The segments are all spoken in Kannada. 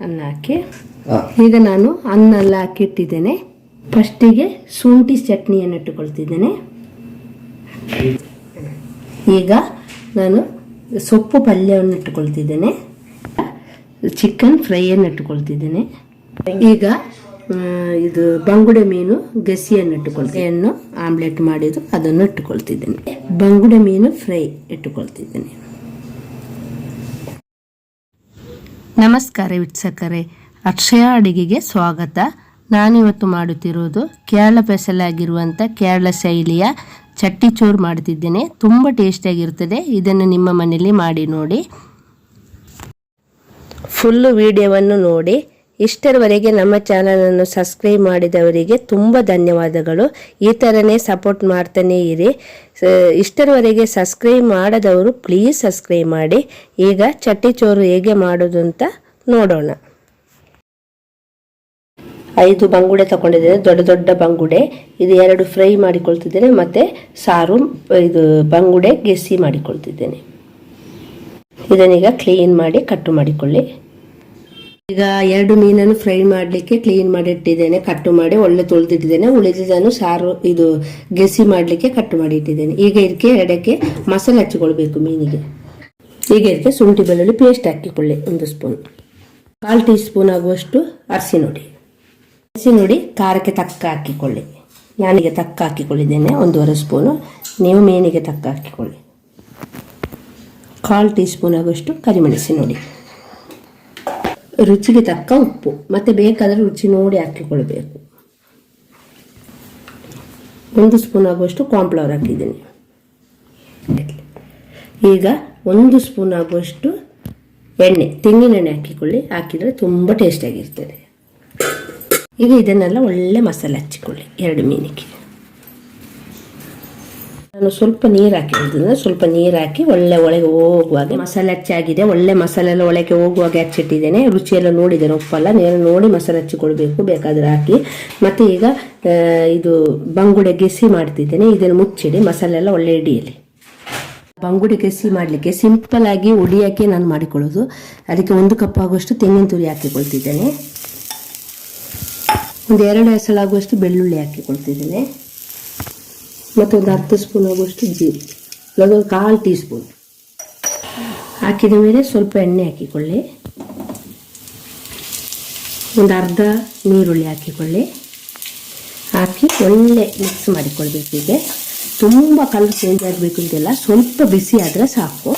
ಅನ್ನ ಹಾಕಿ. ಈಗ ನಾನು ಅನ್ನ ಎಲ್ಲ ಹಾಕಿಟ್ಟಿದ್ದೇನೆ. ಫಸ್ಟಿಗೆ ಶುಂಠಿ ಚಟ್ನಿಯನ್ನು ಇಟ್ಟುಕೊಳ್ತಿದ್ದೇನೆ. ಈಗ ನಾನು ಸೊಪ್ಪು ಪಲ್ಯವನ್ನು ಇಟ್ಟುಕೊಳ್ತಿದ್ದೇನೆ. ಚಿಕನ್ ಫ್ರೈಯನ್ನು ಇಟ್ಟುಕೊಳ್ತಿದ್ದೇನೆ. ಈಗ ಇದು ಬಂಗುಡೆ ಮೀನು ಗಸಿಯನ್ನು ಇಟ್ಟುಕೊಳ್ತೇನೆ ಆಮ್ಲೆಟ್ ಮಾಡಿದ್ದು ಅದನ್ನು ಇಟ್ಟುಕೊಳ್ತಿದ್ದೇನೆ. ಬಂಗುಡೆ ಮೀನು ಫ್ರೈ ಇಟ್ಟುಕೊಳ್ತಿದ್ದೇನೆ. ನಮಸ್ಕಾರ ವೀಕ್ಷಕರೇ, ಅಕ್ಷಯ ಅಡಿಗೆಗೆ ಸ್ವಾಗತ. ನಾನಿವತ್ತು ಮಾಡುತ್ತಿರುವುದು ಕೇರಳ ಪೆಸಲಾಗಿರುವಂಥ ಕೇರಳ ಶೈಲಿಯ ಚಟ್ಟಿಚೋರು ಮಾಡ್ತಿದ್ದೇನೆ. ತುಂಬ ಟೇಸ್ಟಿಯಾಗಿರ್ತದೆ ಇದನ್ನು ನಿಮ್ಮ ಮನೆಯಲ್ಲಿ ಮಾಡಿ ನೋಡಿ. ಫುಲ್ಲು ವಿಡಿಯೋವನ್ನು ನೋಡಿ. ಇಷ್ಟರವರೆಗೆ ನಮ್ಮ ಚಾನಲನ್ನು ಸಬ್ಸ್ಕ್ರೈಬ್ ಮಾಡಿದವರಿಗೆ ತುಂಬ ಧನ್ಯವಾದಗಳು. ಈ ಥರನೇ ಸಪೋರ್ಟ್ ಮಾಡ್ತಾನೇ ಇರಿ. ಇಷ್ಟರವರೆಗೆ ಸಬ್ಸ್ಕ್ರೈಬ್ ಮಾಡದವರು ಪ್ಲೀಸ್ ಸಬ್ಸ್ಕ್ರೈಬ್ ಮಾಡಿ. ಈಗ ಚಟ್ಟಿ ಚೋರು ಹೇಗೆ ಮಾಡೋದು ಅಂತ ನೋಡೋಣ. ಐದು ಬಂಗುಡೆ ತಗೊಂಡಿದ್ದೇನೆ, ದೊಡ್ಡ ದೊಡ್ಡ ಬಂಗುಡೆ. ಇದು ಎರಡು ಫ್ರೈ ಮಾಡಿಕೊಳ್ತಿದ್ದೇನೆ, ಮತ್ತು ಸಾರು, ಇದು ಬಂಗುಡೆ ಗೆಸಿ ಮಾಡಿಕೊಳ್ತಿದ್ದೇನೆ. ಇದನ್ನೀಗ ಕ್ಲೀನ್ ಮಾಡಿ ಕಟ್ಟು ಮಾಡಿಕೊಳ್ಳಿ. ಈಗ ಎರಡು ಮೀನನ್ನು ಫ್ರೈ ಮಾಡಲಿಕ್ಕೆ ಕ್ಲೀನ್ ಮಾಡಿ ಇಟ್ಟಿದ್ದೇನೆ ಕಟ್ಟು ಮಾಡಿ ಒಳ್ಳೆ ತೊಳೆದಿಟ್ಟಿದ್ದೇನೆ. ಉಳಿದಿದ್ದನ್ನು ಸಾರು, ಇದು ಗೆಸಿ ಮಾಡಲಿಕ್ಕೆ ಕಟ್ಟು ಮಾಡಿ ಇಟ್ಟಿದ್ದೇನೆ ಈಗ ಇದಕ್ಕೆ ಎರಡಕ್ಕೆ ಮಸಾಲೆ ಹಚ್ಚಿಕೊಳ್ಬೇಕು ಮೀನಿಗೆ. ಈಗ ಇದಕ್ಕೆ ಶುಂಠಿ ಬೆಳ್ಳುಳ್ಳಿ ಪೇಸ್ಟ್ ಹಾಕಿಕೊಳ್ಳಿ, ಒಂದು ಸ್ಪೂನ್ ಕಾಲು ಟೀ ಸ್ಪೂನ್ ಆಗುವಷ್ಟು ಅರಿಸಿ ನೋಡಿ. ಅರಿಸಿ ನೋಡಿ, ಖಾರಕ್ಕೆ ತಕ್ಕ ಹಾಕಿಕೊಳ್ಳಿ. ನಾನಿಗೆ ತಕ್ಕ ಹಾಕಿಕೊಳ್ಳಿದ್ದೇನೆ, ಒಂದೂವರೆ ಸ್ಪೂನು ನೀವು ಮೀನಿಗೆ ತಕ್ಕ ಹಾಕಿಕೊಳ್ಳಿ. ಕಾಲು ಟೀ ಸ್ಪೂನ್ ಆಗುವಷ್ಟು ಕರಿಮೆಣಸಿ ನೋಡಿ. ರುಚಿಗೆ ತಕ್ಕ ಉಪ್ಪು, ಮತ್ತೆ ಬೇಕಾದರೆ ರುಚಿ ನೋಡಿ ಹಾಕಿಕೊಳ್ಬೇಕು. ಒಂದು ಸ್ಪೂನ್ ಆಗುವಷ್ಟು ಕಾನ್ಫ್ಲವರ್ ಹಾಕಿದ್ದೀನಿ. ಈಗ ಒಂದು ಸ್ಪೂನ್ ಆಗುವಷ್ಟು ಎಣ್ಣೆ ತೆಂಗಿನೆಣ್ಣೆ ಹಾಕಿಕೊಳ್ಳಿ. ಹಾಕಿದರೆ ತುಂಬ ಟೇಸ್ಟಿಯಾಗಿರ್ತದೆ ಈಗ ಇದನ್ನೆಲ್ಲ ಒಳ್ಳೆ ಮಸಾಲೆ ಹಚ್ಚಿಕೊಳ್ಳಿ, ಎರಡು ಮೀನಿಗೆ. ನಾನು ಸ್ವಲ್ಪ ನೀರು ಹಾಕಿರೋದ್ರಿಂದ ಸ್ವಲ್ಪ ನೀರು ಹಾಕಿ ಒಳ್ಳೆ ಒಳಗೆ ಹೋಗುವಾಗ ಮಸಾಲೆ ಹಚ್ಚಾಗಿದೆ ಒಳ್ಳೆ ಮಸಾಲೆ ಎಲ್ಲ ಒಳಗೆ ಹೋಗುವಾಗ ಹಚ್ಚಿಟ್ಟಿದ್ದೇನೆ. ರುಚಿಯೆಲ್ಲ ನೋಡಿದ್ದೇನೆ, ಉಪ್ಪಲ್ಲ. ನೀರು ನೋಡಿ ಮಸಾಲೆ ಹಚ್ಚಿಕೊಳ್ಬೇಕು, ಬೇಕಾದ್ರೆ ಹಾಕಿ. ಮತ್ತೆ ಈಗ ಇದು ಬಂಗುಡೆ ಗೆಸಿ ಮಾಡ್ತಿದ್ದೇನೆ. ಇದನ್ನು ಮುಚ್ಚಿಡಿ, ಮಸಾಲೆ ಎಲ್ಲ ಒಳ್ಳೆ ಹಿಡಿಯಲಿ. ಬಂಗುಡೆ ಗೆಸಿ ಮಾಡಲಿಕ್ಕೆ ಸಿಂಪಲ್ ಆಗಿ ಉಡಿಯಕ್ಕೆ ನಾನು ಮಾಡಿಕೊಳ್ಳೋದು. ಅದಕ್ಕೆ ಒಂದು ಕಪ್ ಆಗುವಷ್ಟು ತೆಂಗಿನ ತುರಿ ಹಾಕಿಕೊಳ್ತಿದ್ದೇನೆ. ಒಂದು ಎರಡು ಹೆಸಳಾಗುವಷ್ಟು ಬೆಳ್ಳುಳ್ಳಿ ಹಾಕಿಕೊಳ್ತಿದ್ದೇನೆ. ಮತ್ತು ಒಂದು ಅರ್ಧ ಸ್ಪೂನ್ ಆಗುವಷ್ಟು ಜೀರಿಗೆ ಒಂದು ಕಾಲು ಟೀ ಸ್ಪೂನ್ ಹಾಕಿದ ಮೇಲೆ ಸ್ವಲ್ಪ ಎಣ್ಣೆ ಹಾಕಿಕೊಳ್ಳಿ. ಒಂದು ಅರ್ಧ ನೀರುಳ್ಳಿ ಹಾಕಿಕೊಳ್ಳಿ. ಹಾಕಿ ಒಳ್ಳೆ ಮಿಕ್ಸ್ ಮಾಡಿಕೊಳ್ಬೇಕು ತುಂಬ ಕಲರ್ ಚೇಂಜ್ ಆಗಬೇಕು ಇದೆಲ್ಲ ಸ್ವಲ್ಪ ಬಿಸಿ ಆದರೆ ಸಾಕು.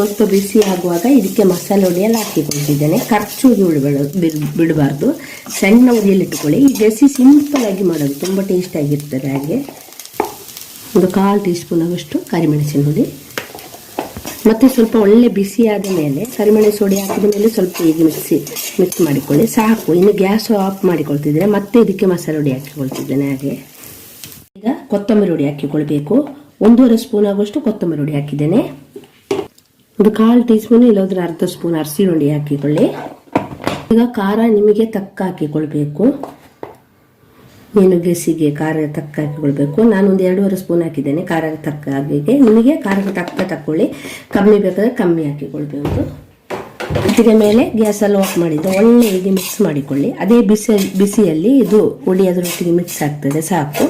ಸ್ವಲ್ಪ ಬಿಸಿ ಆಗುವಾಗ ಇದಕ್ಕೆ ಮಸಾಲೆ ಹುಡಿಯೆಲ್ಲ ಹಾಕಿಕೊಳ್ತಿದ್ದೇನೆ ಖರ್ಚು ಬಿಡಬೇಡ ಬಿಡಬಾರ್ದು. ಸಣ್ಣ ಉರಿಯಲ್ಲಿ ಇಟ್ಕೊಳ್ಳಿ. ಈ ಗೆಸಿ ಸಿಂಪಲ್ ಆಗಿ ಮಾಡೋದು ತುಂಬ ಟೇಸ್ಟ್ ಆಗಿರ್ತದೆ ಹಾಗೆ. ಒಂದು ಕಾಲು ಟೀ ಸ್ಪೂನ್ ಆಗುವಷ್ಟು ಕರಿಮೆಣಸಿನ ಹುಡಿ ಮತ್ತೆ ಸ್ವಲ್ಪ ಒಳ್ಳೆ ಬಿಸಿ ಆದ ಮೇಲೆ ಕರಿಮೆಣಸು ಹುಡಿ ಹಾಕಿದ ಮೇಲೆ ಸ್ವಲ್ಪ ಹೀಗೆ ಮಿಕ್ಸಿ ಮಿಕ್ಸ್ ಮಾಡಿಕೊಳ್ಳಿ. ಸಾಕು. ಇನ್ನು ಗ್ಯಾಸ್ ಆಫ್ ಮಾಡಿಕೊಳ್ತಿದ್ರೆ ಮತ್ತೆ ಇದಕ್ಕೆ ಮಸಾಲೆ ಹುಡಿ ಹಾಕಿಕೊಳ್ತಿದ್ದೇನೆ ಹಾಗೆ. ಈಗ ಕೊತ್ತಂಬರಿ ಹುಡಿ ಹಾಕಿಕೊಳ್ಬೇಕು. ಒಂದೂವರೆ ಸ್ಪೂನ್ ಆಗುವಷ್ಟು ಕೊತ್ತಂಬರಿ ಹುಡಿ ಹಾಕಿದ್ದೇನೆ. ಒಂದು ಕಾಲು ಟೀ ಸ್ಪೂನ್ ಇಲ್ಲದ್ರೆ ಅರ್ಧ ಸ್ಪೂನ್ ಅರಸಿ ಹಾಕಿಕೊಳ್ಳಿ. ಈಗ ಖಾರ ನಿಮಗೆ ತಕ್ಕ ಹಾಕಿಕೊಳ್ಬೇಕು. ಏನು ಗೆಸಿಗೆ ಖಾರ ತಕ್ಕ ಹಾಕಿಕೊಳ್ಬೇಕು. ನಾನು ಒಂದು ಎರಡೂವರೆ ಸ್ಪೂನ್ ಹಾಕಿದ್ದೇನೆ ಖಾರ ತಕ್ಕ ಹಾಗೆ ನಿಮಗೆ ಖಾರದ ತಕ್ಕ ತಕ್ಕೊಳ್ಳಿ. ಕಮ್ಮಿ ಬೇಕಾದರೆ ಕಮ್ಮಿ ಹಾಕಿಕೊಳ್ಬೇಕು. ಇದರ ಮೇಲೆ ಗ್ಯಾಸಲ್ಲಿ ಆಫ್ ಮಾಡಿದ್ದು ಒಳ್ಳೆ ಹೀಗೆ ಮಿಕ್ಸ್ ಮಾಡಿಕೊಳ್ಳಿ. ಅದೇ ಬಿಸಿ, ಬಿಸಿಯಲ್ಲಿ ಇದು ಹುಳಿ ಅದರೊಟ್ಟಿಗೆ ಮಿಕ್ಸ್ ಆಗ್ತದೆ ಸಾಕು.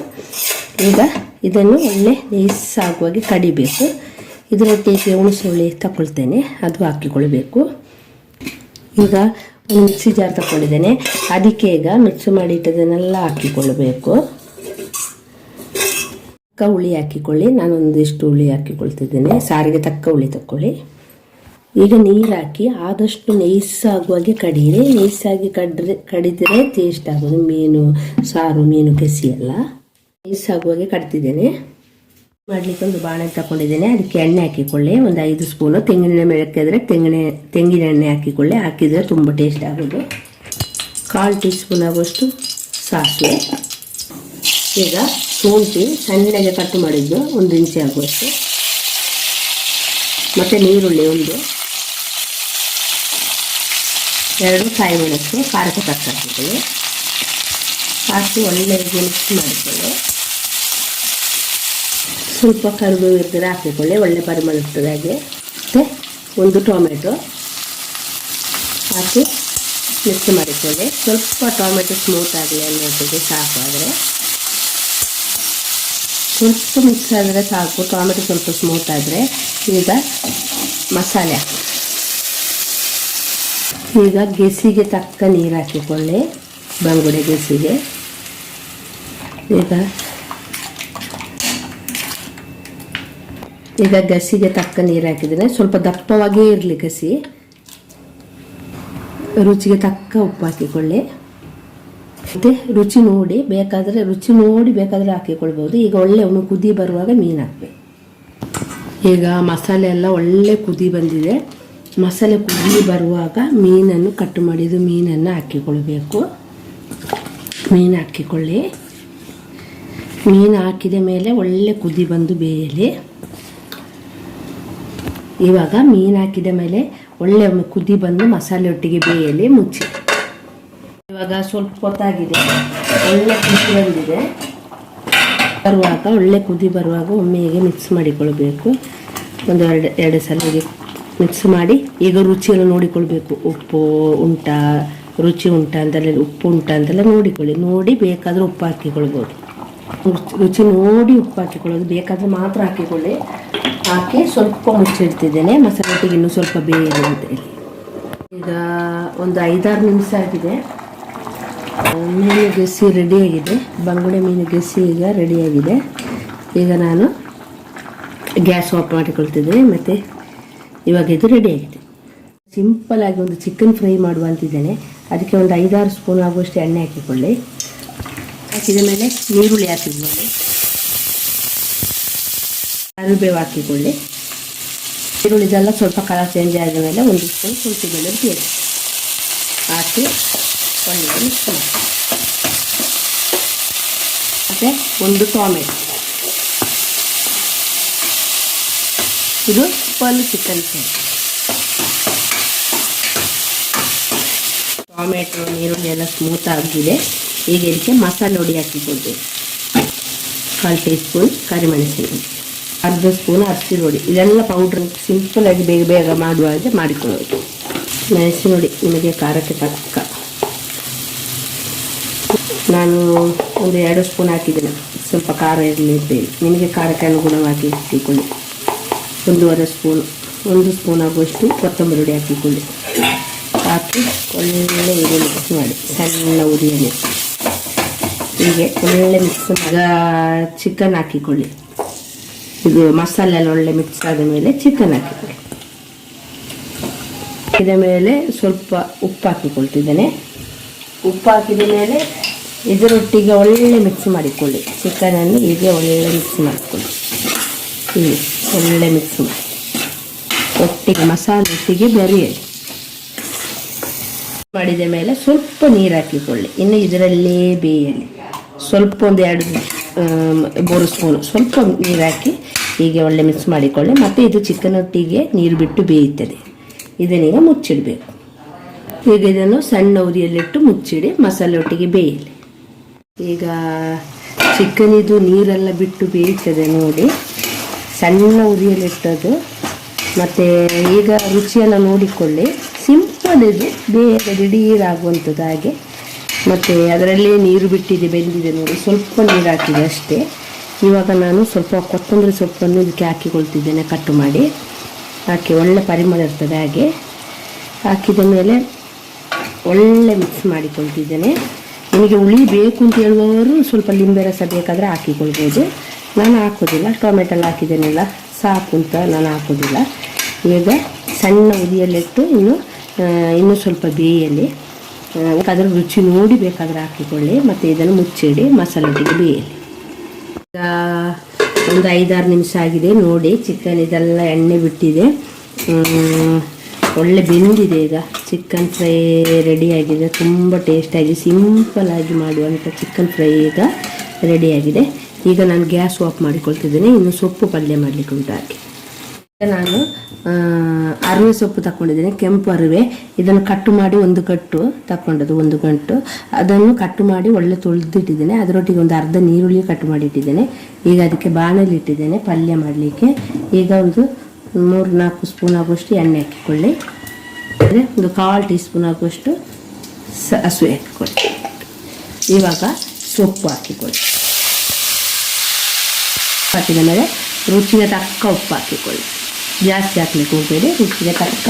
ಈಗ ಇದನ್ನು ಒಳ್ಳೆ ನೈಸ್ ಆಗುವಾಗಿ ಕಡಿಬೇಕು. ಇದರೊಟ್ಟಿಗೆ ಹುಣಸೆ ಹುಳಿ ತಗೊಳ್ತೇನೆ ಅದು ಹಾಕಿಕೊಳ್ಬೇಕು. ಈಗ ಒಂದು ಮಿಕ್ಸಿ ಜಾರ್ ತಗೊಂಡಿದ್ದೇನೆ ಅದಕ್ಕೆ ಈಗ ಮಿಕ್ಸ್ ಮಾಡಿ ಇಟ್ಟದನ್ನೆಲ್ಲ ಹಾಕಿಕೊಳ್ಬೇಕು. ತಕ್ಕ ಹುಳಿ ಹಾಕಿಕೊಳ್ಳಿ. ನಾನು ಒಂದಿಷ್ಟು ಹುಳಿ ಹಾಕಿಕೊಳ್ತಿದ್ದೇನೆ. ಸಾರಿಗೆ ತಕ್ಕ ಹುಳಿ ತಕ್ಕೊಳ್ಳಿ. ಈಗ ನೀರು ಹಾಕಿ ಆದಷ್ಟು ನೈಸ್ ಆಗುವಾಗೆ ಕಡೀರಿ ನೈಸಾಗಿ ಕಡ್ರೆ ಕಡಿದರೆ ಟೇಸ್ಟ್ ಆಗೋದು. ಮೀನು, ಸಾರು, ಮೀನು ಕೆಸಿ ಎಲ್ಲ ನೈಸಾಗುವಾಗೆ ಕಡ್ತಿದ್ದೇನೆ ಮಾಡಲಿಕ್ಕೆ ಒಂದು ಬಾಣೆ ತಗೊಂಡಿದ್ದೇನೆ ಅದಕ್ಕೆ ಎಣ್ಣೆ ಹಾಕಿಕೊಳ್ಳಿ. ಒಂದು ಐದು ಸ್ಪೂನು ತೆಂಗಿನ ಮೆಳಕಿದ್ರೆ ತೆಂಗಿನ ತೆಂಗಿನ ಎಣ್ಣೆ ಹಾಕಿಕೊಳ್ಳಿ. ಹಾಕಿದರೆ ತುಂಬ ಟೇಸ್ಟ್ ಆಗೋದು. ಕಾಲು ಟೀ ಸ್ಪೂನ್ ಆಗುವಷ್ಟು ಸಾಸಿವೆ. ಈಗ ಶುಂಠಿ ಸಣ್ಣಗೆ ಕಟ್ ಮಾಡಿದ್ದು ಒಂದು ಇಂಚೆ ಆಗುವಷ್ಟು ಮತ್ತು ನೀರುಳ್ಳಿ ಒಂದು. ಎರಡು ಕಾಯಿ ಮೆಣಸು ಖಾರಕ್ಕೆ ತಕ್ಕ ಹಾಕಿಕೊಳ್ಳಿ. ಹಾಕಿ ಒಳ್ಳೆಯ ಮಿಕ್ಸ್ ಮಾಡಿಕೊಳ್ಳಿ. ಸ್ವಲ್ಪ ಕರಿಬೇವು ಇರ್ತದೆ ಹಾಕಿಕೊಳ್ಳಿ, ಒಳ್ಳೆ ಪರಿಮಳ ಇರ್ತದೆ ಹಾಗೆ. ಮತ್ತು ಒಂದು ಟೊಮೆಟೊ ಹಾಕಿ ಮಿಕ್ಸ್ ಮಾಡಿಕೊಳ್ಳಿ. ಸ್ವಲ್ಪ ಟೊಮೆಟೊ ಸ್ಮೂತ್ ಆಗಲಿ ಅನ್ನೋದಕ್ಕೆ ಸಾಕು ಆದರೆ. ಸ್ವಲ್ಪ ಮಿಕ್ಸ್ ಆದರೆ ಸಾಕು, ಟೊಮೆಟೊ ಸ್ವಲ್ಪ ಸ್ಮೂತ್ ಆದರೆ. ಈಗ ಮಸಾಲೆ. ಈಗ ಗೆಸಿಗೆ ತಕ್ಕ ನೀರು ಹಾಕಿಕೊಳ್ಳಿ, ಬಂಗುಡೆ ಗೆಸಿಗೆ ಈಗ ಈಗ ಗಸಿಗೆ ತಕ್ಕ ನೀರು ಹಾಕಿದ್ದೇನೆ ಸ್ವಲ್ಪ ದಪ್ಪವಾಗೇ ಇರಲಿ ಗಸಿ. ರುಚಿಗೆ ತಕ್ಕ ಉಪ್ಪು ಹಾಕಿಕೊಳ್ಳಿ. ಮತ್ತು ರುಚಿ ನೋಡಿ, ಬೇಕಾದರೆ ರುಚಿ ನೋಡಿ ಬೇಕಾದರೆ ಹಾಕಿಕೊಳ್ಬೋದು. ಈಗ ಒಳ್ಳೆ ಒಂದು ಕುದಿ ಬರುವಾಗ ಮೀನು ಹಾಕಬೇಕು. ಈಗ ಮಸಾಲೆ ಎಲ್ಲ ಒಳ್ಳೆ ಕುದಿ ಬಂದಿದೆ. ಮಸಾಲೆ ಕುದಿ ಬರುವಾಗ ಮೀನನ್ನು ಕಟ್ ಮಾಡಿದ್ದು ಮೀನನ್ನು ಹಾಕಿಕೊಳ್ಬೇಕು. ಮೀನು ಹಾಕಿಕೊಳ್ಳಿ. ಮೀನು ಹಾಕಿದ ಮೇಲೆ ಒಳ್ಳೆ ಕುದಿ ಬಂದು ಬೇಯಲಿ. ಇವಾಗ ಮೀನು ಹಾಕಿದ ಮೇಲೆ ಒಳ್ಳೆ ಒಮ್ಮೆ ಕುದಿ ಬಂದು ಮಸಾಲೆ ಒಟ್ಟಿಗೆ ಬೇಯಲ್ಲಿ ಮುಚ್ಚಿ. ಇವಾಗ ಸ್ವಲ್ಪ ಹೊತ್ತಾಗಿದೆ. ಒಳ್ಳೆ ಕುದಿ ಬಂದಿದೆ. ಬರುವಾಗ ಒಳ್ಳೆ ಕುದಿ ಬರುವಾಗ ಒಮ್ಮೆಗೆ ಮಿಕ್ಸ್ ಮಾಡಿಕೊಳ್ಬೇಕು. ಒಂದು ಎರಡು ಎರಡು ಸಲ ಮಿಕ್ಸ್ ಮಾಡಿ ಈಗ ರುಚಿಯನ್ನು ನೋಡಿಕೊಳ್ಬೇಕು. ಉಪ್ಪು ಉಂಟಾ, ರುಚಿ ಉಂಟಾ ಅಂತೆಲ್ಲ ಉಪ್ಪು ಉಂಟಾ ಅಂತೆಲ್ಲ ನೋಡಿಕೊಳ್ಳಿ. ನೋಡಿ ಬೇಕಾದರೆ ಉಪ್ಪು ಹಾಕಿಕೊಳ್ಬೋದು. ರುಚಿ- ನೋಡಿ ಉಪ್ಪು ಹಾಕಿಕೊಳ್ಳೋದು ಬೇಕಾದರೆ ಮಾತ್ರ ಹಾಕಿಕೊಳ್ಳಿ. ಹಾಕಿ ಸ್ವಲ್ಪ ಮುಚ್ಚಿಡ್ತಿದ್ದೇನೆ ಮಸಾಲೆ ಇನ್ನೂ ಸ್ವಲ್ಪ ಬೇಯಿದೆ ಅಂತ ಹೇಳಿ. ಈಗ ಒಂದು ಐದಾರು ನಿಮಿಷ ಆಗಿದೆ. ಮೀನು ಗೆಸಿ ರೆಡಿಯಾಗಿದೆ ಬಂಗುಡೆ ಮೀನು ಗೆಸಿ ಈಗ ರೆಡಿಯಾಗಿದೆ ಈಗ ನಾನು ಗ್ಯಾಸ್ ಆಫ್ ಮಾಡಿಕೊಳ್ತಿದ್ದೇನೆ. ಮತ್ತು ಇವಾಗ ಇದು ರೆಡಿಯಾಗಿದೆ ಸಿಂಪಲ್ ಆಗಿ ಒಂದು ಚಿಕನ್ ಫ್ರೈ ಮಾಡುವ ಅಂತಿದ್ದೇನೆ. ಅದಕ್ಕೆ ಒಂದು ಐದಾರು ಸ್ಪೂನ್ ಆಗುವಷ್ಟು ಎಣ್ಣೆ ಹಾಕಿಕೊಳ್ಳಿ. ಹಾಕಿದ ಮೇಲೆ ನೀರುಳ್ಳಿ ಹಾಕಿಕೊಳ್ಳಿ ಕರಿಬೇವು ಹಾಕಿಕೊಳ್ಳಿ. ಈರುಳ್ಳಿದೆಲ್ಲ ಸ್ವಲ್ಪ ಕಲರ್ ಚೇಂಜ್ ಆದ ಮೇಲೆ ಒಂದು ಸ್ಪೂನ್ ತುಳಸಿ ಬೆಳ್ಳುಳ್ಳಿ ಹಾಕಿ ಒಳ್ಳೆ ಮಿಕ್ಸ್ ಮತ್ತು ಒಂದು ಟೊಮೆಟೊ. ಇದು ಪಲ್ ಚಿಕನ್ ಟೊಮೆಟೊ ನೀರುಳ್ಳಿ ಎಲ್ಲ ಸ್ಮೂತ್ ಆಗಿದೆ. ಈಗ ಇದಕ್ಕೆ ಮಸಾಲೆ ಹೊಡಿ ಹಾಕಿಕೊಳ್ಬೇಕು ಕಾಲು ಟೀ ಸ್ಪೂನ್ ಕರಿಮೆಣಸಿನ ಅರ್ಧ ಸ್ಪೂನ್ ಅರಿಶಿನ ಹುಡಿ, ಇದೆಲ್ಲ ಪೌಡ್ರ್ ಸಿಂಪಲಾಗಿ ಬೇಗ ಬೇಗ ಮಾಡುವ ಹಾಗೆ ಮಾಡಿಕೊಳ್ಳೋದು. ಮೆಣಸಿನ ಹುಡಿ ನಿಮಗೆ ಖಾರಕ್ಕೆ ತಕ್ಕ. ನಾನು ಒಂದು ಎರಡು ಸ್ಪೂನ್ ಹಾಕಿದ್ದೇನೆ. ಸ್ವಲ್ಪ ಖಾರ ಇರಲಿ ಅಂತೇಳಿ ನಿಮಗೆ ಖಾರಕ್ಕೆ ಅನುಗುಣವಾಗಿ ಹಾಕಿಕೊಳ್ಳಿ. ಒಂದೂವರೆ ಸ್ಪೂನ್, ಒಂದು ಸ್ಪೂನ್ ಆಗುವಷ್ಟು ಕೊತ್ತಂಬರಿ ಹುಡಿ ಹಾಕಿಕೊಳ್ಳಿ. ಹಾಕಿ ಒಳ್ಳೆ ಇದು ಮಿಕ್ಸ್ ಮಾಡಿ, ಸಣ್ಣ ಉರಿಯಲ್ಲಿ ಹೀಗೆ ಒಳ್ಳೆ ಮಿಕ್ಸ್ ಚಿಕನ್ ಹಾಕಿಕೊಳ್ಳಿ. ಇದು ಮಸಾಲೆ ಎಲ್ಲ ಒಳ್ಳೆ ಮಿಕ್ಸ್ ಆದ ಮೇಲೆ ಚಿಕನ್ ಹಾಕಿಕೊಳ್ಳಿ. ಇದ ಮೇಲೆ ಸ್ವಲ್ಪ ಉಪ್ಪು ಹಾಕಿಕೊಳ್ತಿದ್ದೇನೆ. ಉಪ್ಪು ಹಾಕಿದ ಮೇಲೆ ಇದರೊಟ್ಟಿಗೆ ಒಳ್ಳೆ ಮಿಕ್ಸ್ ಮಾಡಿಕೊಳ್ಳಿ. ಚಿಕನನ್ನು ಹೀಗೆ ಒಳ್ಳೆ ಮಿಕ್ಸ್ ಮಾಡಿಕೊಳ್ಳಿ. ಹೀಗೆ ಒಳ್ಳೆ ಮಿಕ್ಸ್ ಮಾಡಿ. ಒಟ್ಟಿಗೆ ಮಸಾಲೆ ಒಟ್ಟಿಗೆ ಬೆರೆಯಲಿ. ಮಾಡಿದ ಮೇಲೆ ಸ್ವಲ್ಪ ನೀರು ಹಾಕಿಕೊಳ್ಳಿ. ಇನ್ನು ಇದರಲ್ಲೇ ಬೇಯಲಿ. ಸ್ವಲ್ಪ ಒಂದು ಎರಡು ಮೂರು ಸ್ಪೂನ್, ಸ್ವಲ್ಪ ನೀರು ಹಾಕಿ ಹೀಗೆ ಒಳ್ಳೆ ಮಿಕ್ಸ್ ಮಾಡಿಕೊಳ್ಳಿ. ಮತ್ತು ಇದು ಚಿಕನ್ ಒಟ್ಟಿಗೆ ನೀರು ಬಿಟ್ಟು ಬೇಯುತ್ತದೆ ಇದನ್ನೀಗ ಮುಚ್ಚಿಡಬೇಕು. ಈಗ ಇದನ್ನು ಸಣ್ಣ ಉರಿಯಲ್ಲಿಟ್ಟು ಮುಚ್ಚಿಡಿ, ಮಸಾಲೆ ಒಟ್ಟಿಗೆ ಬೇಯಲಿ. ಈಗ ಚಿಕನ್ ಇದು ನೀರೆಲ್ಲ ಬಿಟ್ಟು ಬೇಯುತ್ತದೆ ನೋಡಿ. ಸಣ್ಣ ಉರಿಯಲ್ಲಿಟ್ಟದು ಮತ್ತು ಈಗ ರುಚಿಯನ್ನು ನೋಡಿಕೊಳ್ಳಿ. ಸಿಂಪಲ್ ಇದು, ಬೇಗ ದಿಢೀರಾಗುವಂಥದ್ದು ಹಾಗೆ. ಮತ್ತು ಅದರಲ್ಲೇ ನೀರು ಬಿಟ್ಟಿದೆ ಬೆಂದಿದೆ ನೋಡಿ. ಸ್ವಲ್ಪ ನೀರು ಹಾಕಿದೆ ಅಷ್ಟೇ. ಇವಾಗ ನಾನು ಸ್ವಲ್ಪ ಕೊತ್ತಂಬರಿ ಸೊಪ್ಪನ್ನು ಇದಕ್ಕೆ ಹಾಕಿಕೊಳ್ತಿದ್ದೇನೆ ಕಟ್ಟು ಮಾಡಿ. ಹಾಕಿ ಒಳ್ಳೆ ಪರಿಮಳ ಇರ್ತದೆ ಹಾಗೆ. ಹಾಕಿದ ಮೇಲೆ ಒಳ್ಳೆ ಮಿಕ್ಸ್ ಮಾಡಿಕೊಳ್ತಿದ್ದೇನೆ. ನಿಮಗೆ ಹುಳಿ ಬೇಕು ಅಂತ ಹೇಳುವವರು ಸ್ವಲ್ಪ ಲಿಂಬೆ ರಸ ಬೇಕಾದರೆ ಹಾಕಿಕೊಳ್ಬೋದು. ನಾನು ಹಾಕೋದಿಲ್ಲ ಟೊಮೆಟೊಲ್ಲ ಹಾಕಿದ್ದೇನೆಲ್ಲ ಸಾಕು ಅಂತ ನಾನು ಹಾಕೋದಿಲ್ಲ. ಈಗ ಸಣ್ಣ ಉದಿಯಲ್ಲಿಟ್ಟು ಇನ್ನು ಇನ್ನೂ ಸ್ವಲ್ಪ ಬೇಯಲಿ ಆ, ಅದರ ರುಚಿ ನೋಡಿ ಬೇಕಾದರೆ ಹಾಕಿಕೊಳ್ಳಿ, ಮತ್ತು ಇದನ್ನು ಮುಚ್ಚಿಡಿ ಮಸಾಲೆಗೆ ಬೇಯಲಿ. ಈಗ ಒಂದು ಐದಾರು ನಿಮಿಷ ಆಗಿದೆ, ನೋಡಿ ಚಿಕನ್ ಇದೆಲ್ಲ ಎಣ್ಣೆ ಬಿಟ್ಟಿದೆ. ಒಳ್ಳೆ ಬೆಂದಿದೆ ಈಗ. ಚಿಕನ್ ಫ್ರೈ ರೆಡಿಯಾಗಿದೆ ತುಂಬ ಟೇಸ್ಟಾಗಿ ಸಿಂಪಲಾಗಿ ಮಾಡುವಂಥ ಚಿಕನ್ ಫ್ರೈ ಈಗ ರೆಡಿಯಾಗಿದೆ ಈಗ ನಾನು ಗ್ಯಾಸ್ ಆಫ್ ಮಾಡಿಕೊಳ್ತಿದ್ದೇನೆ, ಇನ್ನು ಸೊಪ್ಪು ಪಲ್ಯ ಮಾಡಲಿಕ್ಕೆ ಉಂಟು ಈಗ ನಾನು ಅರಿವೆ ಸೊಪ್ಪು ತಗೊಂಡಿದ್ದೇನೆ ಕೆಂಪು ಅರಿವೆ. ಇದನ್ನು ಕಟ್ಟು ಮಾಡಿ ಒಂದು ಕಟ್ಟು ತಗೊಂಡದ್ದು ಒಂದು ಗಂಟು. ಅದನ್ನು ಕಟ್ಟು ಮಾಡಿ ಒಳ್ಳೆ ತೊಳೆದಿಟ್ಟಿದ್ದೇನೆ. ಅದರೊಟ್ಟಿಗೆ ಒಂದು ಅರ್ಧ ನೀರುಳ್ಳಿ ಕಟ್ಟು ಮಾಡಿ ಇಟ್ಟಿದ್ದೇನೆ. ಈಗ ಅದಕ್ಕೆ ಬಾಣಲಿ ಇಟ್ಟಿದ್ದೇನೆ, ಪಲ್ಯ ಮಾಡಲಿಕ್ಕೆ. ಈಗ ಒಂದು ಮೂರು ನಾಲ್ಕು ಸ್ಪೂನ್ ಆಗುವಷ್ಟು ಎಣ್ಣೆ ಹಾಕಿಕೊಳ್ಳಿ. ಅಂದರೆ ಒಂದು ಕಾಲು ಟೀ ಸ್ಪೂನ್ ಆಗುವಷ್ಟು ಸಾಸಿವೆ ಹಾಕಿಕೊಳ್ಳಿ. ಇವಾಗ ಸೊಪ್ಪು ಹಾಕಿಕೊಳ್ಳಿ. ಹಾಕಿದ ಮೇಲೆ ರುಚಿಗೆ ತಕ್ಕ ಉಪ್ಪು ಹಾಕಿಕೊಳ್ಳಿ. ಜಾಸ್ತಿ ಹಾಕ್ಲಿಕ್ಕೆ ಹೋಗಬೇಡಿ ರುಚಿಗೆ ತಕ್ಕ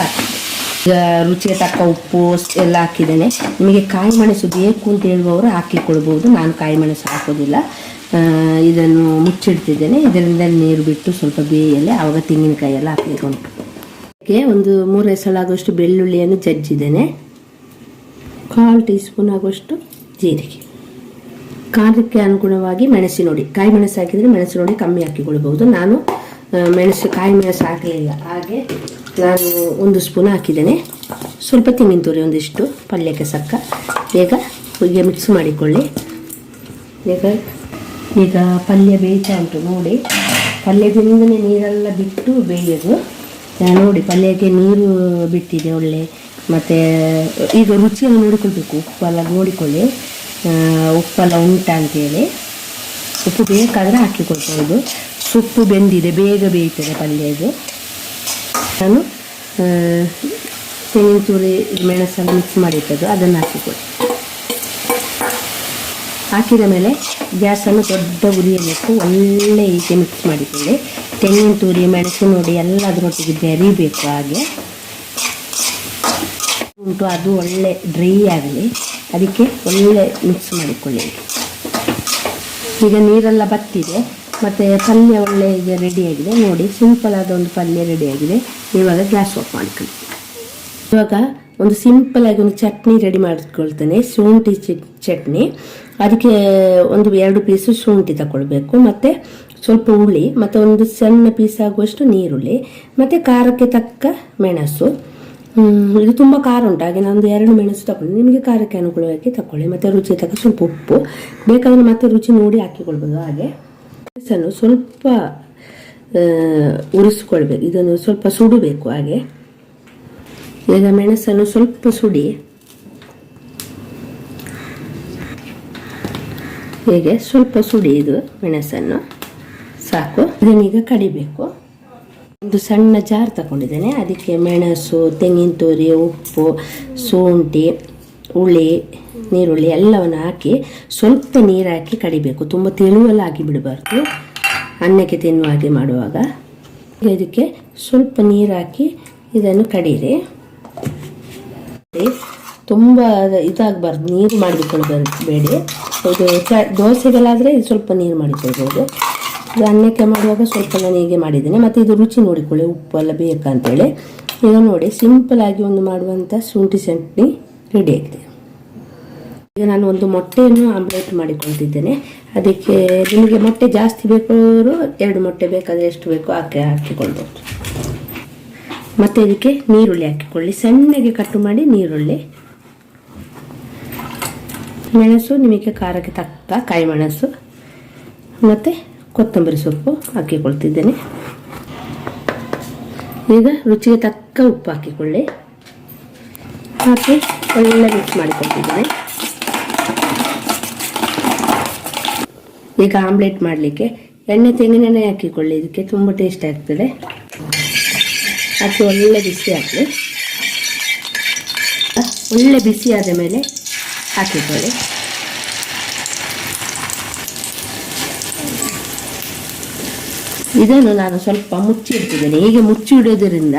ಈಗ ರುಚಿಗೆ ತಕ್ಕ ಉಪ್ಪು ಎಲ್ಲ ಹಾಕಿದ್ದೇನೆ. ನಿಮಗೆ ಕಾಯಿ ಮೆಣಸು ಬೇಕು ಅಂತ ಹೇಳುವವರು ಹಾಕಿಕೊಳ್ಬೋದು. ನಾನು ಕಾಯಿ ಮೆಣಸು ಹಾಕೋದಿಲ್ಲ. ಇದನ್ನು ಮುಚ್ಚಿಡ್ತಿದ್ದೇನೆ. ಇದರಿಂದ ನೀರು ಬಿಟ್ಟು ಸ್ವಲ್ಪ ಬೇಯಲ್ಲಿ ಆವಾಗ ತೆಂಗಿನಕಾಯಿ ಎಲ್ಲ ಹಾಕಲಿಕ್ಕೆ ಉಂಟು ಒಂದು ಮೂರು ಹೆಸಳಾಗುವಷ್ಟು ಬೆಳ್ಳುಳ್ಳಿಯನ್ನು ಜಜ್ಜಿದ್ದೇನೆ. ಕಾಲು ಟೀ ಸ್ಪೂನ್ ಆಗುವಷ್ಟು ಜೀರಿಗೆ. ಖಾರಕ್ಕೆ ಅನುಗುಣವಾಗಿ ಮೆಣಸಿನೋಡಿ ಕಾಯಿ ಮೆಣಸು ಹಾಕಿದರೆ ಮೆಣಸು ಹುಡಿ ಕಮ್ಮಿ ಹಾಕಿಕೊಳ್ಬಹುದು. ನಾನು ಮೆಣಸು ಕಾಯಿ ಮೆಣಸು ಹಾಕಲಿಲ್ಲ ಹಾಗೆ ನಾನು ಒಂದು ಸ್ಪೂನ್ ಹಾಕಿದ್ದೇನೆ. ಸ್ವಲ್ಪ ತೆಂಗಿನ ತುರಿ ಒಂದಿಷ್ಟು, ಪಲ್ಯಕ್ಕೆ ಸಕ್ಕ. ಬೇಗ ಹೀಗೆ ಮಿಕ್ಸ್ ಮಾಡಿಕೊಳ್ಳಿ. ಈಗ ಈಗ ಪಲ್ಯ ಬೇಯ್ತಾ ಉಂಟು ನೋಡಿ. ಪಲ್ಯದಿಂದಲೇ ನೀರೆಲ್ಲ ಬಿಟ್ಟು ಬೇಯೋದು. ನೋಡಿ, ಪಲ್ಯಕ್ಕೆ ನೀರು ಬಿಟ್ಟಿದೆ ಒಳ್ಳೆ. ಮತ್ತು, ಈಗ ರುಚಿಯನ್ನು ನೋಡಿಕೊಳ್ಬೇಕು. ಉಪ್ಪೆಲ್ಲ ನೋಡಿಕೊಳ್ಳಿ. ಉಪ್ಪೆಲ್ಲ ಉಂಟ ಅಂತೇಳಿ ಉಪ್ಪು ಬೇಕಾದರೆ ಹಾಕಿಕೊಳ್ಬೋದು ಸೊಪ್ಪು ಬೆಂದಿದೆ, ಬೇಗ ಬೇಯ್ತದೆ ಪಲ್ಯ ನಾನು ತೆಂಗಿನ ತುರಿ ಮೆಣಸನ್ನು ಮಿಕ್ಸ್ ಮಾಡಿಟ್ಟದ್ದು, ಅದನ್ನು ಹಾಕಿಕೊಡಿ ಹಾಕಿದ ಮೇಲೆ ಗ್ಯಾಸನ್ನು ದೊಡ್ಡ ಉರಿಯಬೇಕು ಒಳ್ಳೆ ರೀತಿ ಮಿಕ್ಸ್ ಮಾಡಿಕೊಳ್ಳಿ. ತೆಂಗಿನ ತುರಿ ಮೆಣಸು ನೋಡಿ ಎಲ್ಲ ಅದರೊಟ್ಟಿಗೆ ಬೆರಿಬೇಕು ಹಾಗೆ. ಉಂಟು, ಅದು ಒಳ್ಳೆ ಡ್ರೈ ಆಗಲಿ. ಅದಕ್ಕೆ ಒಳ್ಳೆ ಮಿಕ್ಸ್ ಮಾಡಿಕೊಳ್ಳಿ. ಈಗ ನೀರೆಲ್ಲ ಬತ್ತಿದೆ. ಮತ್ತು ಪಲ್ಯ ಒಳ್ಳೆ ಈಗ ರೆಡಿಯಾಗಿದೆ ನೋಡಿ ಸಿಂಪಲ್ ಆದ ಒಂದು ಪಲ್ಯ ರೆಡಿಯಾಗಿದೆ ಇವಾಗ ಗ್ಯಾಸ್ ಆಫ್ ಮಾಡ್ಕೊಳ್ಳಿ. ಇವಾಗ ಒಂದು ಸಿಂಪಲ್ ಆಗಿ ಒಂದು ಚಟ್ನಿ ರೆಡಿ ಮಾಡಿಕೊಳ್ತೇನೆ. ಶುಂಠಿ ಚಟ್ ಚಟ್ನಿ. ಅದಕ್ಕೆ ಒಂದು ಎರಡು ಪೀಸು ಶುಂಠಿ ತಗೊಳ್ಬೇಕು ಮತ್ತು ಸ್ವಲ್ಪ ಹುಳಿ, ಮತ್ತು ಒಂದು ಸಣ್ಣ ಪೀಸ್ ಆಗುವಷ್ಟು ನೀರುಳ್ಳಿ, ಮತ್ತು ಖಾರಕ್ಕೆ ತಕ್ಕ ಮೆಣಸು. ಇದು ತುಂಬ ಖಾರ ಉಂಟು. ಹಾಗೆ ನಾನು ಒಂದು ಎರಡು ಮೆಣಸು ತಗೊಳ್ಳಿ ನಿಮಗೆ ಖಾರಕ್ಕೆ ಅನುಕೂಲವಾಗಿ ತಗೊಳ್ಳಿ ಮತ್ತು ರುಚಿ ತಕ್ಕ ಸ್ವಲ್ಪ ಉಪ್ಪು. ಬೇಕಾದರೆ ಮತ್ತೆ ರುಚಿ ನೋಡಿ ಹಾಕಿಕೊಳ್ಬೋದು. ಹಾಗೆ. ಮೆಣಸನ್ನು ಸ್ವಲ್ಪ ಉರಿಸ್ಕೊಳ್ಬೇಕು. ಇದನ್ನು ಸ್ವಲ್ಪ ಸುಡಬೇಕು ಹಾಗೆ. ಈಗ ಮೆಣಸನ್ನು ಸ್ವಲ್ಪ ಸುಡಿ. ಹೀಗೆ ಸ್ವಲ್ಪ ಸುಡಿ ಇದು ಮೆಣಸನ್ನು. ಸಾಕು. ಇದನ್ನೀಗ ಕಡಿಬೇಕು. ಒಂದು ಸಣ್ಣ ಜಾರ್ ತಗೊಂಡಿದ್ದೇನೆ. ಅದಕ್ಕೆ ಮೆಣಸು, ತೆಂಗಿನ ತುರಿ, ಉಪ್ಪು, ಶುಂಠಿ, ಹುಳಿ ನೀರುಳ್ಳಿ ಎಲ್ಲವನ್ನು ಹಾಕಿ ಸ್ವಲ್ಪ ನೀರು ಹಾಕಿ ಕಡಿಬೇಕು. ತುಂಬ ತೆಳುವೆಲ್ಲ ಹಾಕಿ ಬಿಡಬಾರ್ದು. ಅನ್ನಕ್ಕೆ ತಿನ್ನುವ ಹಾಗೆ ಮಾಡುವಾಗ. ಇದಕ್ಕೆ ಸ್ವಲ್ಪ ನೀರು ಹಾಕಿ ಇದನ್ನು ಕಡೀರಿ. ತುಂಬ ಇದಾಗಬಾರ್ದು. ನೀರು ಮಾಡಿಕೊಳ್ಬಾರ್ದು ಬೇಡಿ ಇದು ದೋಸೆಗಳಾದರೆ ಸ್ವಲ್ಪ ನೀರು ಮಾಡಿಕೊಳ್ಬೋದು. ಇದು ಅನ್ನಕ್ಕೆ ಮಾಡುವಾಗ ಸ್ವಲ್ಪ ನಾನು ಹೀಗೆ ಮಾಡಿದ್ದೇನೆ. ಮತ್ತು ಇದು ರುಚಿ ನೋಡಿಕೊಳ್ಳಿ. ಉಪ್ಪು ಎಲ್ಲ ಬೇಕಂತೇಳಿ ಈಗ ನೋಡಿ, ಸಿಂಪಲ್ ಆಗಿ ಒಂದು ಮಾಡುವಂಥ ಶುಂಠಿ ಚಟ್ನಿ ರೆಡಿಯಾಗಿದೆ ಈಗ ನಾನು ಒಂದು ಮೊಟ್ಟೆಯನ್ನು ಆಮ್ಲೆಟ್ ಮಾಡಿಕೊಳ್ತಿದ್ದೇನೆ. ಅದಕ್ಕೆ ನಿಮಗೆ ಮೊಟ್ಟೆ ಜಾಸ್ತಿ ಬೇಕಾದರೂ ಎರಡು ಮೊಟ್ಟೆ ಬೇಕಾದರೆ ಎಷ್ಟು ಬೇಕೋ ಹಾಕಿ ಹಾಕಿಕೊಳ್ಬೋದು ಮತ್ತು ಇದಕ್ಕೆ ನೀರುಳ್ಳಿ ಹಾಕಿಕೊಳ್ಳಿ. ಸಣ್ಣಗೆ ಕಟ್ಟು ಮಾಡಿ ನೀರುಳ್ಳಿ. ಮೆಣಸು ನಿಮಗೆ ಖಾರಕ್ಕೆ ತಕ್ಕ ಕಾಯಿ ಮೆಣಸು ಮತ್ತು ಕೊತ್ತಂಬರಿ ಸೊಪ್ಪು ಹಾಕಿಕೊಳ್ತಿದ್ದೇನೆ. ಈಗ ರುಚಿಗೆ ತಕ್ಕ ಉಪ್ಪು ಹಾಕಿಕೊಳ್ಳಿ. ಹಾಕಿ ಒಳ್ಳೆ ಮಿಕ್ಸ್ ಮಾಡಿಕೊಳ್ತಿದ್ದೇನೆ. ಈಗ ಆಮ್ಲೆಟ್ ಮಾಡಲಿಕ್ಕೆ ಎಣ್ಣೆ ತೆಂಗಿನೆಣ್ಣೆ ಹಾಕಿಕೊಳ್ಳಿ, ಇದಕ್ಕೆ ತುಂಬ ಟೇಸ್ಟ್ ಆಗ್ತದೆ. ಅದು ಒಳ್ಳೆ ಬಿಸಿ ಹಾಕಿ ಒಳ್ಳೆ ಬಿಸಿ ಆದ ಮೇಲೆ ಹಾಕಿಕೊಳ್ಳಿ. ಇದನ್ನು ನಾನು ಸ್ವಲ್ಪ ಮುಚ್ಚಿ ಇಡ್ತಿದ್ದೇನೆ. ಹೀಗೆ ಮುಚ್ಚಿ ಇಡೋದ್ರಿಂದ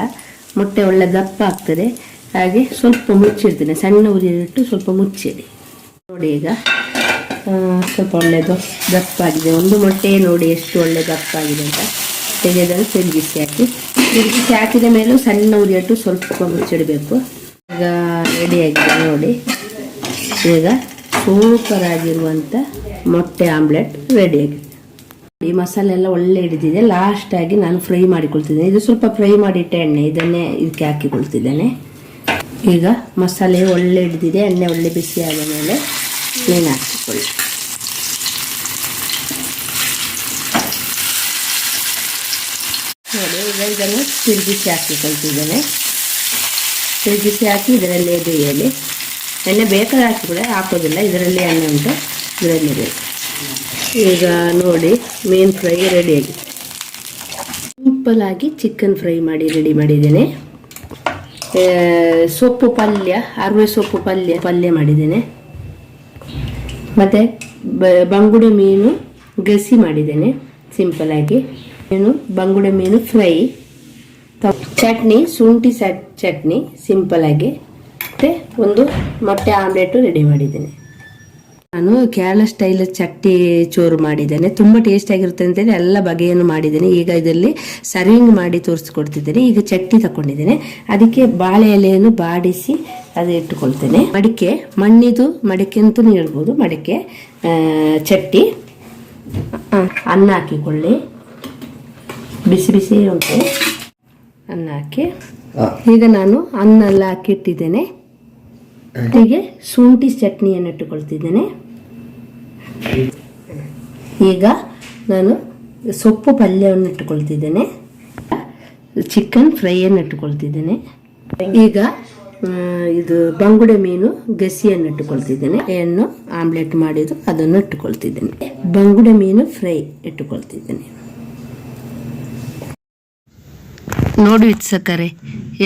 ಮೊಟ್ಟೆ ಒಳ್ಳೆ ದಪ್ಪ ಆಗ್ತದೆ. ಹಾಗೆ ಸ್ವಲ್ಪ ಮುಚ್ಚಿಡ್ತೇನೆ ಸಣ್ಣ ಉರಿಯಿಟ್ಟು ಸ್ವಲ್ಪ ಮುಚ್ಚಿಡಿ. ನೋಡಿ ಈಗ. ಸ್ವಲ್ಪ ಒಳ್ಳೆಯದು ದಪ್ಪ ಆಗಿದೆ ಒಂದು ಮೊಟ್ಟೆ ನೋಡಿ ಎಷ್ಟು ಒಳ್ಳೆ ದಪ್ಪ ಆಗಿದೆ ಅಂತ. ತೆಗೆದನ್ನು ತಿರುಗಿಸಿ ಹಾಕಿ. ತಿರುಗಿಸಿ ಹಾಕಿದ ಮೇಲೂ ಸಣ್ಣ ಉರಿಯಟ್ಟು ಸ್ವಲ್ಪ ಮುಚ್ಚಿಡಬೇಕು ಈಗ ರೆಡಿಯಾಗಿದೆ ನೋಡಿ. ಈಗ ಸೂಪರ್ ಆಗಿರುವಂಥ ಮೊಟ್ಟೆ ಆಮ್ಲೆಟ್ ರೆಡಿಯಾಗಿದೆ ಈ ಮಸಾಲೆ ಎಲ್ಲ ಒಳ್ಳೆ ಹಿಡಿದಿದೆ. ಲಾಸ್ಟಾಗಿ ನಾನು ಫ್ರೈ ಮಾಡಿಕೊಳ್ತಿದ್ದೇನೆ. ಇದು ಸ್ವಲ್ಪ ಫ್ರೈ ಮಾಡಿಟ್ಟ ಎಣ್ಣೆ. ಇದನ್ನೇ ಇದಕ್ಕೆ ಹಾಕಿಕೊಳ್ತಿದ್ದೇನೆ. ಈಗ ಮಸಾಲೆ ಒಳ್ಳೆ ಹಿಡಿದಿದೆ. ಎಣ್ಣೆ ಒಳ್ಳೆ ಬಿಸಿ ಆದ ಮೇಲೆ ಮೀನು ಹಾಕಿಕೊಳ್ಳಿ ನೋಡಿ ಈಗ ಇದನ್ನು ತಿರುಗಿಸಿ ಹಾಕಿಕೊಳ್ತಿದ್ದೇನೆ ತಿರುಗಿಸಿ ಹಾಕಿ ಇದರಲ್ಲೇ ಬೇಯಲಿ ಎಣ್ಣೆ ಬೇಕಾದ್ರೆ ಹಾಕಿಕೊಳ್ಳಿ ಹಾಕೋದಿಲ್ಲ ಇದರಲ್ಲಿ ಎಣ್ಣೆ ಉಂಟು ಇದರಲ್ಲಿ ಈಗ ನೋಡಿ ಮೀನು ಫ್ರೈ ರೆಡಿಯಾಗಿ ಸಿಂಪಲ್ ಆಗಿ ಚಿಕನ್ ಫ್ರೈ ಮಾಡಿ ರೆಡಿ ಮಾಡಿದ್ದೇನೆ. ಸೊಪ್ಪು ಪಲ್ಯ, ಅರ್ವೆ ಸೊಪ್ಪು ಪಲ್ಯ ಪಲ್ಯ ಮಾಡಿದ್ದೇನೆ. ಮತ್ತು ಬಂಗುಡೆ ಮೀನು ಗಸಿ ಮಾಡಿದ್ದೇನೆ ಸಿಂಪಲ್ ಆಗಿ. ಮೀನು ಬಂಗುಡೆ ಮೀನು ಫ್ರೈ. ಚಟ್ನಿ, ಶುಂಠಿ ಚಟ್ನಿ ಸಿಂಪಲ್ ಆಗಿ. ಮತ್ತು ಒಂದು ಮೊಟ್ಟೆ ಆಮ್ಲೆಟು ರೆಡಿ ಮಾಡಿದ್ದೇನೆ. ನಾನು ಕೇರಳ ಸ್ಟೈಲ್ ಚಟ್ಟಿ ಚೋರು ಮಾಡಿದ್ದೇನೆ. ತುಂಬ ಟೇಸ್ಟ್ ಆಗಿರುತ್ತೆ ಅಂತೇಳಿ ಎಲ್ಲ ಬಗೆಯನ್ನು ಮಾಡಿದ್ದೇನೆ. ಈಗ ಇದರಲ್ಲಿ ಸರ್ವಿಂಗ್ ಮಾಡಿ ತೋರಿಸ್ಕೊಡ್ತಿದ್ದೇನೆ. ಈಗ ಚಟ್ನಿ ತಗೊಂಡಿದ್ದೇನೆ. ಅದಕ್ಕೆ ಬಾಳೆ ಎಲೆಯನ್ನು ಬಾಡಿಸಿ ಅದು ಇಟ್ಟುಕೊಳ್ತೇನೆ. ಮಡಿಕೆ ಮಣ್ಣಿದು ಮಡಿಕೆ ಅಂತಲೂ ಹೇಳ್ಬೋದು. ಮಡಿಕೆ ಆ, ಚಟ್ಟಿ ಅನ್ನ ಹಾಕಿಕೊಳ್ಳಿ. ಬಿಸಿ ಬಿಸಿ ಉಂಟು. ಅನ್ನ ಹಾಕಿ. ಈಗ ನಾನು ಅನ್ನ ಎಲ್ಲ ಹಾಕಿಟ್ಟಿದ್ದೇನೆ. ಹೀಗೆ ಶುಂಠಿ ಚಟ್ನಿಯನ್ನು ಇಟ್ಟುಕೊಳ್ತಿದ್ದೇನೆ. ಈಗ ನಾನು ಸೊಪ್ಪು ಪಲ್ಯವನ್ನು ಇಟ್ಟುಕೊಳ್ತಿದ್ದೇನೆ, ಚಿಕನ್ ಫ್ರೈಯನ್ನು ಇಟ್ಟುಕೊಳ್ತಿದ್ದೇನೆ. ಈಗ ಇದು ಬಂಗುಡೆ ಮೀನು ಗಸಿಯನ್ನು ಇಟ್ಟುಕೊಳ್ತಿದ್ದೇನೆ. ಎಣ್ಣು ಆಮ್ಲೆಟ್ ಮಾಡಿದ್ದು ಅದನ್ನು ಇಟ್ಟುಕೊಳ್ತಿದ್ದೇನೆ. ಬಂಗುಡೆ ಮೀನು ಫ್ರೈ ಇಟ್ಟುಕೊಳ್ತಿದ್ದೇನೆ. ನೋಡಿ ವೀಕ್ಷಕರೇ,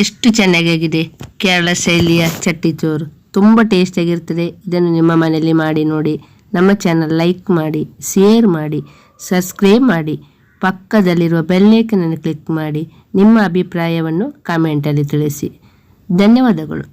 ಎಷ್ಟು ಚೆನ್ನಾಗಿದೆ ಕೇರಳ ಶೈಲಿಯ ಚಟ್ಟಿ ಚೋರು. ತುಂಬ ಟೇಸ್ಟಿಯಾಗಿರ್ತದೆ ಇದನ್ನು ನಿಮ್ಮ ಮನೆಯಲ್ಲಿ ಮಾಡಿ ನೋಡಿ. ನಮ್ಮ ಚಾನಲ್ ಲೈಕ್ ಮಾಡಿ ಶೇರ್ ಮಾಡಿ ಸಬ್ಸ್ಕ್ರೈಬ್ ಮಾಡಿ, ಪಕ್ಕದಲ್ಲಿರುವ ಬೆಲ್ಲೈಕನನ್ನು ಕ್ಲಿಕ್ ಮಾಡಿ, ನಿಮ್ಮ ಅಭಿಪ್ರಾಯವನ್ನು ಕಾಮೆಂಟಲ್ಲಿ ತಿಳಿಸಿ. ಧನ್ಯವಾದಗಳು.